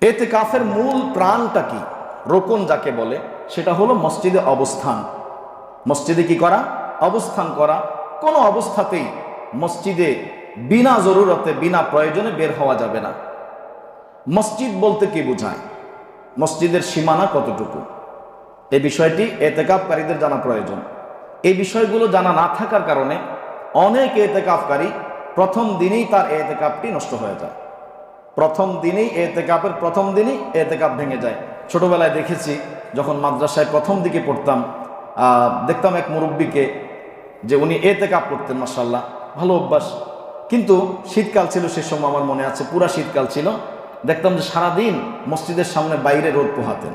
এতে কাফের মূল প্রাণটা কি? রোকন যাকে বলে, সেটা হলো মসজিদে অবস্থান। মসজিদে কি করা? অবস্থান করা। কোনো অবস্থাতেই মসজিদে বিনা জরুরতে, বিনা প্রয়োজনে বের হওয়া যাবে না। মসজিদ বলতে কি বোঝায়? মসজিদের সীমানা কতটুকু? এ বিষয়টি এতেকাফকারীদের জানা প্রয়োজন। এই বিষয়গুলো জানা না থাকার কারণে অনেক এতেকাফকারী প্রথম দিনেই তার এতেকাপটি নষ্ট হয়ে যায়। প্রথম দিনেই এতেকাপের প্রথম দিনই এতেকাপ ভেঙে যায়। ছোটবেলায় দেখেছি, যখন মাদ্রাসায় প্রথম দিকে পড়তাম দেখতাম এক মুরব্বীকে যে উনি এতেকাপ করতেন মাসাল্লাহ ভালো অভ্যাস। কিন্তু শীতকাল ছিল, সে সময় আমার মনে আছে, পুরা শীতকাল ছিল, দেখতাম যে সারাদিন মসজিদের সামনে বাইরে রোদ পোহাতেন।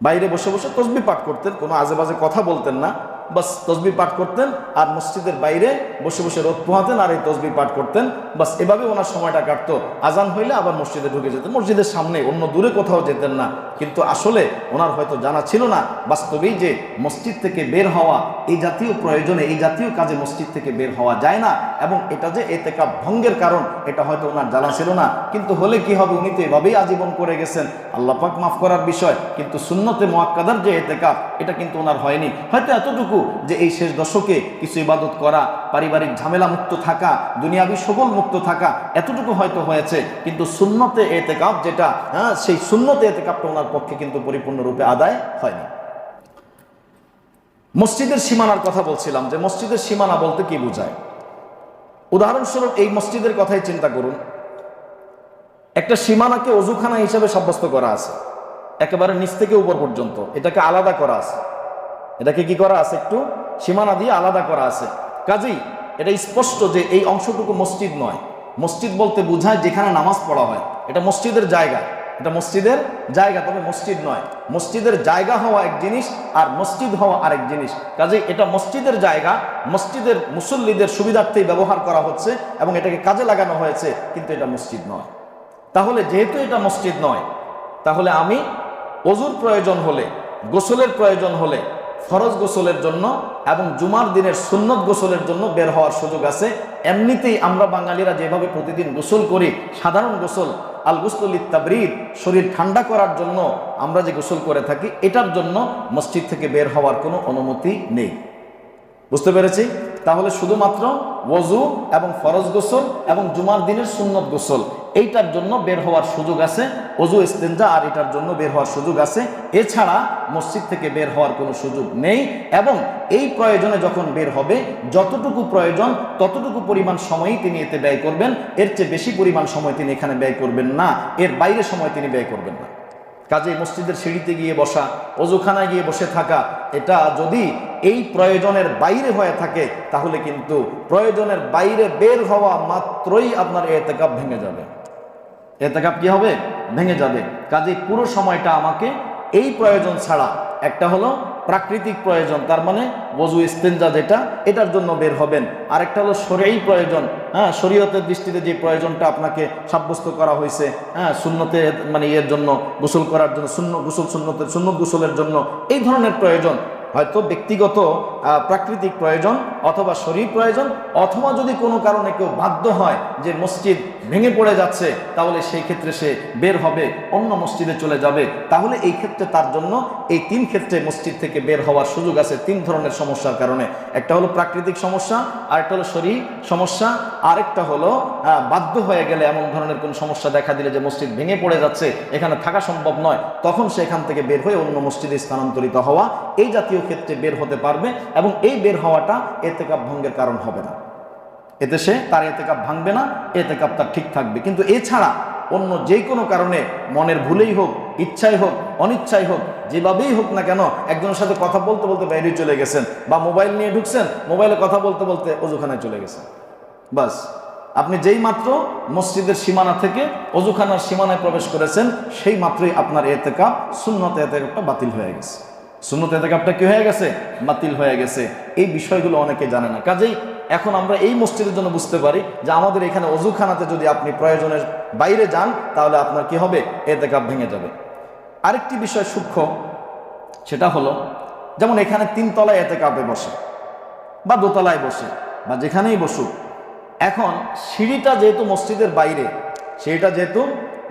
বাইরে বসে বসে তসবি পাঠ করতেন, কোনো আজে বাজে কথা বলতেন না। বাস তসবি পাঠ করতেন আর মসজিদের বাইরে বসে বসে রোদ পোহাতেন আর এই তসবি পাঠ করতেন। বাস এভাবে ওনার সময়টা কাটতো। আজান হইলে আবার মসজিদে ঢুকে যেতেন। মসজিদের সামনে অন্য দূরে কোথাও যেতেন না। কিন্তু আসলে ওনার হয়তো জানা ছিল না। বাস্তবেই যে মসজিদ থেকে বের হওয়া এই জাতীয় প্রয়োজনে, এই জাতীয় কাজে মসজিদ থেকে বের হওয়া যায় না। এবং এটা যে এতেকা ভঙ্গের কারণ, এটা হয়তো ওনার জানা ছিল না। কিন্তু হলে কি হবে? উনি তো এভাবেই আজীবন করে গেছেন। আল্লাহ পাক মাফ করার বিষয়। কিন্তু সুন্নতে মোয়াক্কাদার যে এতেকাপ, এটা কিন্তু ওনার হয়নি। হয়তো এতটুকু যে এই শেষ দশকে কিছু ইবাদত করা, পারিবারিক ঝামেলা মুক্ত থাকা, দুনিয়াবি সকল মুক্ত থাকা, এতটুকু হয়তো হয়েছে। কিন্তু সুন্নতে এতেকাপ যেটা হ্যাঁ সেই সুন্নতে এতেকাপটা ওনার পক্ষে কিন্তু পরিপূর্ণরূপে আদায় হয়নি। মসজিদের সীমানার কথা বলছিলাম যে মসজিদের সীমানা বলতে কি বোঝায়? উদাহরণস্বরূপ এই মসজিদের কথাই চিন্তা করুন। একটা সীমানাকে অজুখানা হিসাবে সাব্যস্ত করা আছে। একেবারে নিচ থেকে উপর পর্যন্ত। এটাকে আলাদা করা আছে। এটাকে কি করা আছে একটু? সীমানা দিয়ে আলাদা করা আছে। কাজেই এটা স্পষ্ট যে এই অংশটুকু মসজিদ নয়। মসজিদ বলতে বোঝায় যেখানে নামাজ পড়া হয়। এটা মসজিদের জায়গা। এটা মসজিদের জায়গা, তবে মসজিদ নয়। মসজিদের জায়গা হওয়া এক জিনিস আর মসজিদ হওয়া আরেক জিনিস। কাজেই এটা মসজিদের জায়গা, মসজিদের মুসল্লিদের সুবিধার্থেই ব্যবহার করা হচ্ছে এবং এটাকে কাজে লাগানো হয়েছে, কিন্তু এটা মসজিদ নয়। তাহলে যেহেতু এটা মসজিদ নয়, তাহলে আমি অজুর প্রয়োজন হলে, গোসলের প্রয়োজন হলে ফরজ গোসলের জন্য এবং জুমার দিনের সুন্নত গোসলের জন্য বের হওয়ার সুযোগ আছে। এমনিতেই আমরা বাঙালিরা যেভাবে প্রতিদিন গোসল করি, সাধারণ গোসল আল গুসল তাবরিদ শরীর ঠান্ডা করার জন্য আমরা যে গোসল করে থাকি, এটার জন্য মসজিদ থেকে বের হওয়ার কোনো অনুমতি নেই। বুঝতে পেরেছি? তাহলে শুধুমাত্র ওজু এবং ফরজ গোসল এবং জুমার দিনের সুন্নত গোসল, এইটার জন্য বের হওয়ার সুযোগ আছে অজু ইস্তেঞ্জা আর এটার জন্য বের হওয়ার সুযোগ আছে। এছাড়া মসজিদ থেকে বের হওয়ার কোনো সুযোগ নেই এবং এই প্রয়োজনে যখন বের হবে, যতটুকু প্রয়োজন, ততটুকু পরিমাণ সময়ই তিনি এতে ব্যয় করবেন। এর চেয়ে বেশি পরিমাণ সময় তিনি এখানে ব্যয় করবেন না। এর বাইরে সময় তিনি ব্যয় করবেন না। কাজে মসজিদের সিঁড়িতে গিয়ে বসা অজুখানায় গিয়ে বসে থাকা, এটা যদি এই প্রয়োজনের বাইরে হয়ে থাকে, তাহলে কিন্তু প্রয়োজনের বাইরে বের হওয়া মাত্রই আপনার এতেকাপ ভেঙে যাবে। এতেকাপ কি হবে? ভেঙে যাবে। কাজে পুরো সময়টা আমাকে এই প্রয়োজন ছাড়া, একটা হলো প্রাকৃতিক প্রয়োজন, তার মানে বজু ইস্তেঞ্জা যেটা, এটার জন্য বের হবেন। আরেকটা হলো শরীরই প্রয়োজন হ্যাঁ শরীয়তের দৃষ্টিতে যে প্রয়োজনটা আপনাকে সাব্যস্ত করা হয়েছে হ্যাঁ শূন্যতে মানে ইয়ের জন্য, গোসল করার জন্য শূন্য গোসল শূন্যতে শূন্য গোসলের জন্য, এই ধরনের প্রয়োজন হয়তো ব্যক্তিগত প্রাকৃতিক প্রয়োজন অথবা শরীর প্রয়োজন অথবা যদি কোনো কারণে কেউ বাধ্য হয় যে মসজিদ ভেঙে পড়ে যাচ্ছে, তাহলে সেই ক্ষেত্রে সে বের হবে, অন্য মসজিদে চলে যাবে। তাহলে এই ক্ষেত্রে তার জন্য এই তিন ক্ষেত্রে মসজিদ থেকে বের হওয়ার সুযোগ আছে তিন ধরনের সমস্যার কারণে। একটা হলো প্রাকৃতিক সমস্যা, আরেকটা হলো শরীর সমস্যা, আরেকটা হলো বাধ্য হয়ে গেলে এমন ধরনের কোনো সমস্যা দেখা দিলে যে মসজিদ ভেঙে পড়ে যাচ্ছে, এখানে থাকা সম্ভব নয়, তখন সে এখান থেকে বের হয়ে অন্য মসজিদে স্থানান্তরিত হওয়া। এই জাতীয় ক্ষেত্রে বের হতে পারবে এবং এই বের হওয়াটা এতেকাপ ভঙ্গের কারণ হবে না। এতে সে তার এতেকাপ ভাঙবে না, এতেকাপ তার ঠিক থাকবে। কিন্তু এছাড়া অন্য যে কোনো কারণে মনের ভুলেই হোক, ইচ্ছাই হোক, অনিচ্ছাই হোক, যেভাবেই হোক না কেন একজনের সাথে কথা বলতে বলতে বাইরে চলে গেছেন বা মোবাইল নিয়ে ঢুকছেন, মোবাইলে কথা বলতে বলতে অজুখানায় চলে গেছেন। বাস, আপনি যেই মাত্র মসজিদের সীমানা থেকে অজুখানার সীমানায় প্রবেশ করেছেন, সেই মাত্রই আপনার এতেকাপ শূন্যতে এতেকাপটা বাতিল হয়ে গেছে। শূন্যত এতেকাপটা কি হয়ে গেছে? বাতিল হয়ে গেছে। এই বিষয়গুলো অনেকে জানে না। কাজেই এখন আমরা এই মসজিদের জন্য বুঝতে পারি যে আমাদের এখানে অজুখানাতে যদি আপনি প্রয়োজনের বাইরে যান, তাহলে আপনার কি হবে? এতেকাপ ভেঙে যাবে। আরেকটি বিষয় সূক্ষ্ম, সেটা হলো, যেমন এখানে তিনতলায় এতেকাপে বসে বা দোতলায় বসে বা যেখানেই বসুক। এখন সিঁড়িটা যেহেতু মসজিদের বাইরে, সিঁড়িটা যেহেতু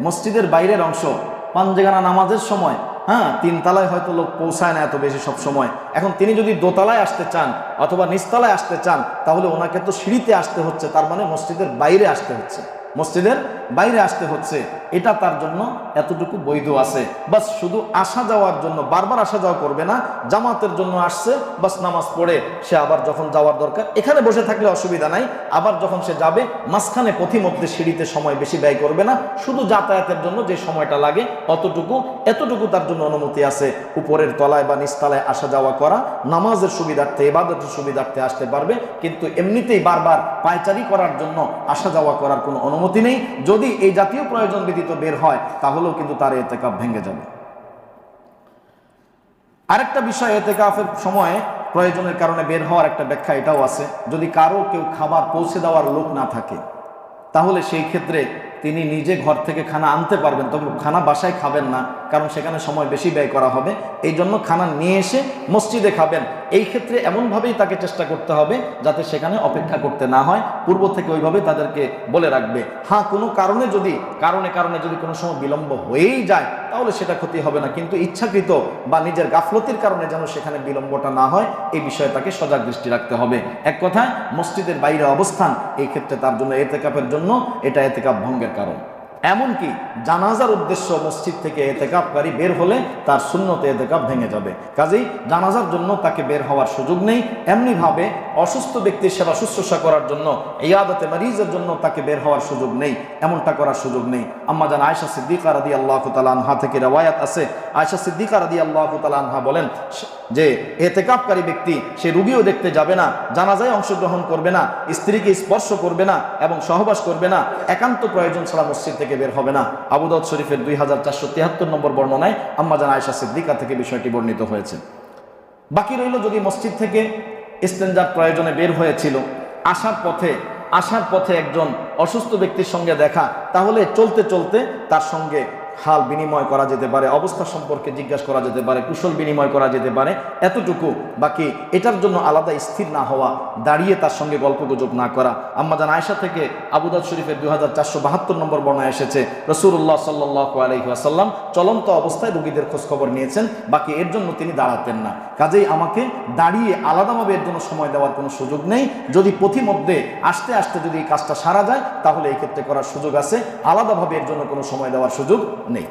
মসজিদের বাইরের অংশ পাঞ্জেগানা নামাজের সময় হ্যাঁ তিনতলায় হয়তো লোক পৌঁছায় না এত বেশি সব সময়। এখন তিনি যদি দোতলায় আসতে চান অথবা নিচতলায় আসতে চান, তাহলে ওনাকে তো সিঁড়িতে আসতে হচ্ছে, তার মানে মসজিদের বাইরে আসতে হচ্ছে। মসজিদের বাইরে আসতে হচ্ছে। এটা তার জন্য এতটুকু বৈধ আছে। বাস শুধু আসা যাওয়ার জন্য, বারবার আসা যাওয়া করবে না, জামাতের জন্য আসছে, বাস নামাজ পড়ে সে আবার যখন যাওয়ার দরকার, এখানে বসে থাকলে অসুবিধা নাই, আবার যখন সে যাবে, মাঝখানে পথিমধ্যে সিঁড়িতে সময় বেশি ব্যয় করবে না, শুধু যাতায়াতের জন্য যে সময়টা লাগে, অতটুকু, এতটুকু তার জন্য অনুমতি আছে। উপরের তলায় বা নিচতলায় আসা যাওয়া করা, নামাজের সুবিধার্থে এবাদতের সুবিধার্থে আসতে পারবে, কিন্তু এমনিতেই বারবার পায়চারি করার জন্য আসা যাওয়া করার কোনো অনুমতি নেই। যদি এই জাতীয় প্রয়োজন ব্যতীত বের হয়, তাহলেও কিন্তু তার এতেকাপ ভেঙে যাবে। আরেকটা বিষয়, এতেকাফের সময় প্রয়োজনের কারণে বের হওয়ার একটা ব্যাখ্যা এটাও আছে। যদি কারও কেউ খাবার পৌঁছে দেওয়ার লোক না থাকে, তাহলে সেই ক্ষেত্রে তিনি নিজে ঘর থেকে খানা আনতে পারবেন। তবে খানা বাসায় খাবেন না, কারণ সেখানে সময় বেশি ব্যয় করা হবে। এই জন্য খানা নিয়ে এসে মসজিদে খাবেন। এই ক্ষেত্রে এমনভাবেই তাকে চেষ্টা করতে হবে, যাতে সেখানে অপেক্ষা করতে না হয়। পূর্ব থেকে ওইভাবে তাদেরকে বলে রাখবে হ্যাঁ কোনো কারণে যদি, কারণে কারণে যদি কোনো সময় বিলম্ব হয়েই যায়, তাহলে সেটা ক্ষতি হবে না। কিন্তু ইচ্ছাকৃত বা নিজের গাফলতির কারণে যেন সেখানে বিলম্বটা না হয় এই বিষয়ে তাকে সজাগ দৃষ্টি রাখতে হবে। এক কথায়, মসজিদের বাইরে অবস্থান, এই ক্ষেত্রে তার জন্য এতেকাপের জন্য এটা এতেকাপ ভঙ্গের কারণ এমনকি জানাজার উদ্দেশ্য মসজিদ থেকে এতেকাপকারী বের হলে তার শূন্যতে এতেকাপ ভেঙে যাবে। কাজেই জানাজার জন্য তাকে বের হওয়ার সুযোগ নেই। এমনিভাবে অসুস্থ ব্যক্তির সেবা শুশ্রূষা করার জন্য, ইয়াদতে মারিজের জন্য তাকে বের হওয়ার সুযোগ নেই। এমনটা করার সুযোগ নেই। আম্মা জান আয়সা সিদ্দিকা রাদি আল্লাহ আনহা থেকে রেওয়ায়াত আছে। আয়সা সিদ্দিকা রাদি আল্লাহ আনহা বলেন যে এতেকাপকারী ব্যক্তি, সে রুগীও দেখতে যাবে না, জানাজায় অংশগ্রহণ করবে না, স্ত্রীকে স্পর্শ করবে না এবং সহবাস করবে না, একান্ত প্রয়োজন ছাড়া মসজিদ থেকে বের হবে না। আবুদাউদ শরীফের দুই হাজার চারশো তিয়াত্তর নম্বর বর্ণনায় আম্মাজান আয়সা সিদ্দিকা থেকে বিষয়টি বর্ণিত হয়েছে। বাকি রইল যদি মসজিদ থেকে ইস্তেঞ্জার প্রয়োজনে বের হয়েছিল, আসার পথে আসার পথে একজন অসুস্থ ব্যক্তির সঙ্গে দেখা, তাহলে চলতে চলতে তার সঙ্গে হাল বিনিময় করা যেতে পারে, অবস্থা সম্পর্কে জিজ্ঞাসা করা যেতে পারে, কুশল বিনিময় করা যেতে পারে, এতটুকু বাকি এটার জন্য আলাদা স্থির না হওয়া, দাঁড়িয়ে তার সঙ্গে গল্পগুজব না করা। আম্মাজান আয়সা থেকে আবুদাদ শরীফের দুই হাজার চারশো বাহাত্তর নম্বর বর্ণায় এসেছে রসুল্লাহ সাল্লাহ আলহিহাসাল্লাম চলন্ত অবস্থায় রুগীদের খোঁজখবর নিয়েছেন, বাকি এর জন্য তিনি দাঁড়াতেন না। কাজেই আমাকে দাঁড়িয়ে আলাদাভাবে এর জন্য সময় দেওয়ার কোনো সুযোগ নেই। যদি পথিমধ্যে আসতে আসতে যদি এই কাজটা সারা যায়, তাহলে এই ক্ষেত্রে করার সুযোগ আছে। আলাদাভাবে এর জন্য কোনো সময় দেওয়ার সুযোগ নেই